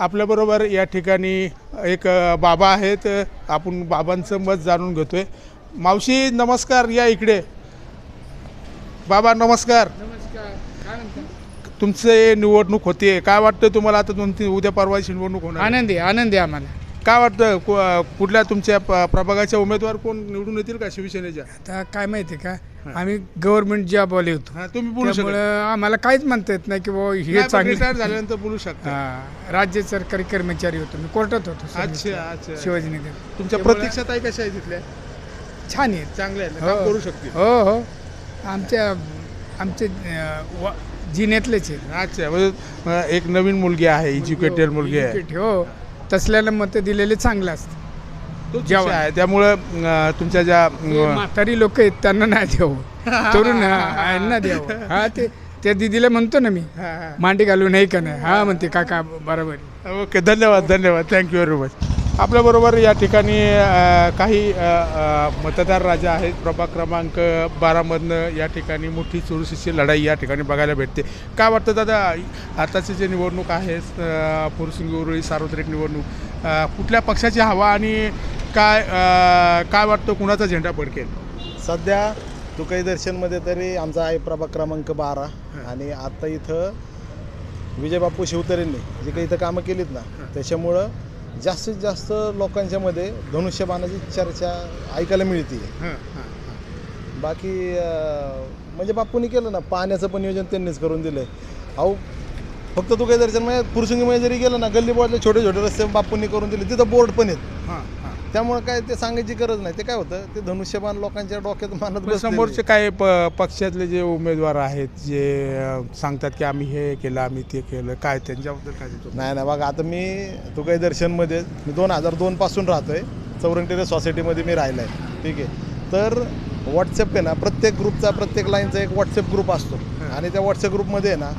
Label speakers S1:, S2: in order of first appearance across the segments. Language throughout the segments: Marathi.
S1: आपल्याबरोबर या ठिकाणी एक बाबा आहेत. आपण बाबांचं मत जाणून घेतोय. मावशी नमस्कार या इकडे. बाबा नमस्कार. तुमचे निवडणूक होते काय वाटतं तुम्हाला? आता दोन तीन उद्या परवाची निवडणूक होणार आहे?
S2: आनंदी आनंदी आम्हाला.
S1: काय वाटतं कु- कुठल्या तुमच्या प- प्रभागाच्या उमेदवार कोण निवडून येतील का शिवसेनेच्या?
S2: आता काय माहिती का? आम्ही गव्हर्नमेंट जॉबवाले होतो.
S1: हा तुम्ही बोलू शकता.
S2: त्यामुळं आम्हाला काहीच म्हणता येत नाही की बाबा हे चांगले
S1: रिटायर झाल्यानंतर बोलू शकता.
S2: हा, राज्य सरकारी कर्मचारी होतो. मी कोर्टात होतो सर्व्हिस.
S1: अच्छा अच्छा
S2: शिवाजीनगर.
S1: तुमच्या प्रतीक्षा ताई कशा आहे तिथल्या?
S2: छान आहेत.
S1: चांगल्या आहेत
S2: हो.
S1: ना? काम करू शकतील.
S2: हो हो. आमच्या आमचे अं, वा- जिन्यातलेच आहेत.
S1: अच्छा म्हणजे अ, एक नवीन मुलगी आहे एज्युकेटेड मुलगी आहे.
S2: Educated, हो. तसल्याला मत दिलेले चांगलं असतं.
S1: तो
S2: जेवण.
S1: आहे. त्यामुळं अ, तुमच्या ज्या अ,
S2: म्हातारी लोक आहेत त्यांना नाही द्यावं तरुण हा, यांना द्यावं हा ते त्या दिदीला म्हणतो ना मी
S1: हा, हा.
S2: मांडी घालू नाही का नाही? हा म्हणते काका बरोबर आहे.
S1: ओके धन्यवाद धन्यवाद. थँक्यू व्हेरी मच आपल्याबरोबर या ठिकाणी काही मतदार राजा आहेत. प्रभाग क्रमांक बारामधनं या ठिकाणी मोठी चुरशीची लढाई या ठिकाणी बघायला भेटते. काय वाटतं दादा? आताची जे निवडणूक आहे अ, फुरसुंगी उरुळी सार्वत्रिक निवडणूक कुठल्या पक्षाची हवा आणि काय काय वाटतं कुणाचा झेंडा फडकेल
S3: सध्या तुकाई दर्शनमध्ये तरी आमचा आहे प्रभाग क्रमांक बारा. आणि आता इथं विजयबापू शिवतरेंनी जे काही इथं कामं केलीत ना त्याच्यामुळं जास्तीत जास्त लोकांच्या मध्ये धनुष्यबाणाची चर्चा ऐकायला मिळते. बाकी म्हणजे बापूंनी केलं ना पाण्याचं पण नियोजन त्यांनीच करून दिलं अहो फक्त तुकाई दर्शन म्हणजे फुरसुंगीमध्ये जरी गेलं ना गल्ली बोर्डले छोटे छोटे रस्ते बापूंनी करून दिले तिथं बोर्ड पण आहेत. त्यामुळे काय ते सांगायची गरज नाही. ते काय होतं ते धनुष्यबाण लोकांच्या डोक्यात मानत आहे.
S1: समोरचे काय प पक्षातले जे उमेदवार आहेत जे सांगतात की आम्ही हे केलं आम्ही ते केलं काय त्यांच्याबद्दल काय?
S3: नाही नाही बघा आता मी तू काही दर्शनमध्ये मी दोन हजार दोनपासून राहतो आहे चौरंगटेरे सोसायटीमध्ये मी राहिला आहे ठीक आहे. तर व्हॉट्सअप आहे ना प्रत्येक ग्रुपचा प्रत्येक लाईनचा एक व्हॉट्सअप ग्रुप असतो. आणि त्या व्हॉट्सअप ग्रुपमध्ये ना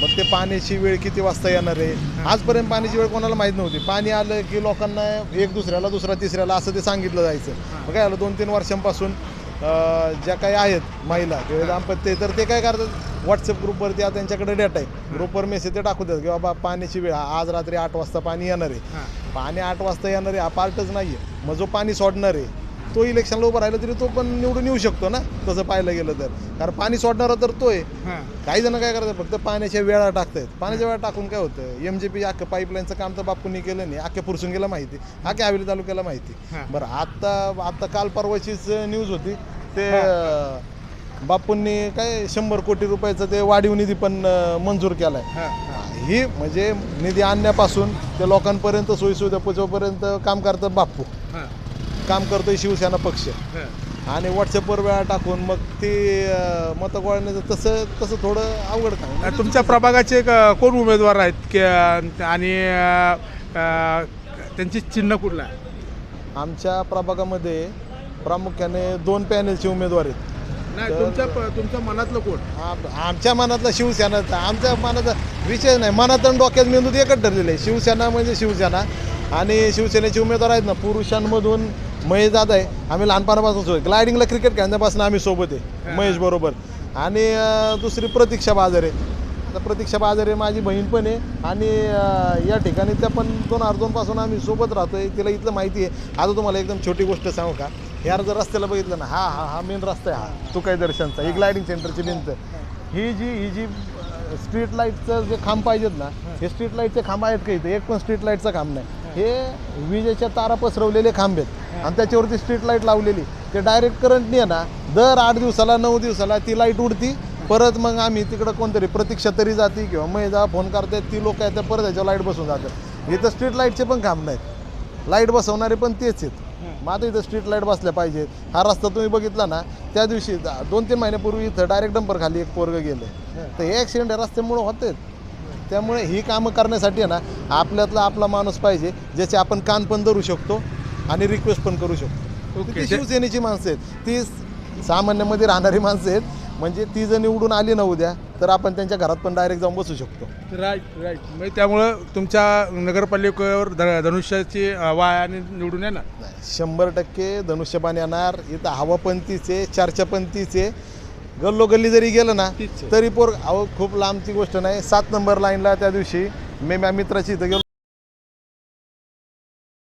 S3: मग ते पाण्याची वेळ किती वाजता येणार आहे? आजपर्यंत पाण्याची वेळ कोणाला माहीत नव्हती. पाणी आलं की लोकांना एक दुसऱ्याला दुसरा तिसऱ्याला असं ते सांगितलं जायचं. मग काय झालं दोन तीन वर्षांपासून ज्या काही आहेत महिला किंवा दाम्पत्य तर ते काय करतात? व्हॉट्सअप ग्रुपवरती आता त्यांच्याकडे डेटा आहे. ग्रुपवर मेसेज ते टाकू देतात की बाबा पाण्याची वेळ आज रात्री आठ वाजता पाणी येणार आहे. पाणी आठ वाजता येणार आहे हा पार्टच नाही आहे मग जो पाणी सोडणार आहे तो इलेक्शनला उभं राहिला तरी तो पण निवडून येऊ शकतो ना तसं पाहायला गेलं तर. कारण पाणी सोडणारा तर तो आहे काही जण काय करतात फक्त पाण्याच्या वेळा टाकतायत. पाण्याच्या वेळा टाकून काय होतं एम जे पी अख्खं पाईपलाईनचं काम तर बापूंनी केलं नाही अख्ख्या फुरसुंगीला माहिती. अख्ख्या हवेली तालुक्याला माहिती. बरं आता आता काल परवाचीच न्यूज होती ते बापूंनी काय शंभर कोटी रुपयाचं ते वाढीव निधी पण मंजूर केलाय.
S1: हां
S3: म्हणजे निधी आणण्यापासून ते लोकांपर्यंत सोयीसुविधा पोचवपर्यंत काम करतं बापू. काम करतोय शिवसेना पक्ष. आणि व्हॉट्सअपवर वेळा टाकून मग ते मतं गोळण्याचं तसं तसं थोडं अवघड काम.
S1: तुमच्या प्रभागाचे कोण उमेदवार आहेत? आणि त्यांची चिन्ह कुठला आहे?
S3: आमच्या प्रभागामध्ये प्रामुख्याने दोन पॅनेलचे उमेदवार आहेत.
S1: नाही तुमच्या तुमच्या मनातलं कोण?
S3: आम- आमच्या मनातला शिवसेनाचा आमच्या मनाचा विषय नाही. मनात आणि डोक्यात मेंदूत एकच ठरलेलं आहे. शिवसेना म्हणजे शिवसेना. आणि शिवसेनेचे उमेदवार आहेत ना पुरुषांमधून महेश दादा आहे. आम्ही लहानपणापासून सोबत ग्लायडिंगला क्रिकेट खेळण्यापासून आम्ही सोबत आहे. महेश बरोबर. आणि दुसरी प्रतीक्षा बाजार. आहे आता प्रतीक्षा बाजारे माझी बहीण पण आहे. आणि या ठिकाणी त्या पण दोन हजार दोनपासून आम्ही सोबत राहतोय. तिला इथलं माहिती आहे. आता तुम्हाला एकदम छोटी गोष्ट सांगू का? ह्या जर रस्त्याला बघितलं ना? हा हा हा मेन रस्ता आहे हा. तुकाई दर्शनचा. ही ग्लायडिंग सेंटरची भिंत. ही जी ही जी स्ट्रीट लाईटचं जे खांब पाहिजेत ना हे. स्ट्रीट लाईटचे खांब आहेत का इथे? एक पण स्ट्रीट लाईटचा खांब नाही. हे विजेच्या तारा पसरवलेले खांब आहेत. आणि त्याच्यावरती स्ट्रीट लाइट लावलेली ते डायरेक्ट करंटनी आहे ना दर आठ दिवसाला नऊ दिवसाला ती लाइट उडती. परत मग आम्ही तिकडं कोणतरी प्रतीक्षा तरी जाती किंवा महिला फोन करतात ती लोक आहेत परत त्याच्यावर लाइट बसून जातात. इथं स्ट्रीट लाईटचे पण खांब नाहीत. लाइट बसवणारे पण तेच आहेत. मग आता इथं स्ट्रीट लाइट बसल्या पाहिजेत. हा रस्ता तुम्ही बघितला ना त्या दिवशी दोन तीन महिन्यापूर्वी इथं डायरेक्ट डंपर खाली एक पोरग गेले. तर हे ॲक्सिडेंट या रस्त्यामुळे होते त्यामुळे ही कामं करण्यासाठी ना आपल्यातला आपला माणूस पाहिजे ज्याचे आपण कान पण धरू शकतो आणि रिक्वेस्ट पण करू शकतो. ती शिवसेनेची माणसं आहेत. ती सामान्यामध्ये राहणारी माणसं आहेत. म्हणजे ती जर निवडून आली ना उद्या तर आपण त्यांच्या घरात पण डायरेक्ट जाऊन बसू शकतो.
S1: राईट राईट म्हणजे त्यामुळं तुमच्या नगरपालिकेवर ध- धनुष्याची अ, वायाने निवडून येणार.
S3: शंभर टक्के धनुष्यबाण येणार. इथं हवा पण गल्लोगल्ली जरी गेलं ना. तरी पोर अहो खूप लांबची गोष्ट नाही सात नंबर लाईनला त्या दिवशी मी माझ्या मित्राची इथं गेलो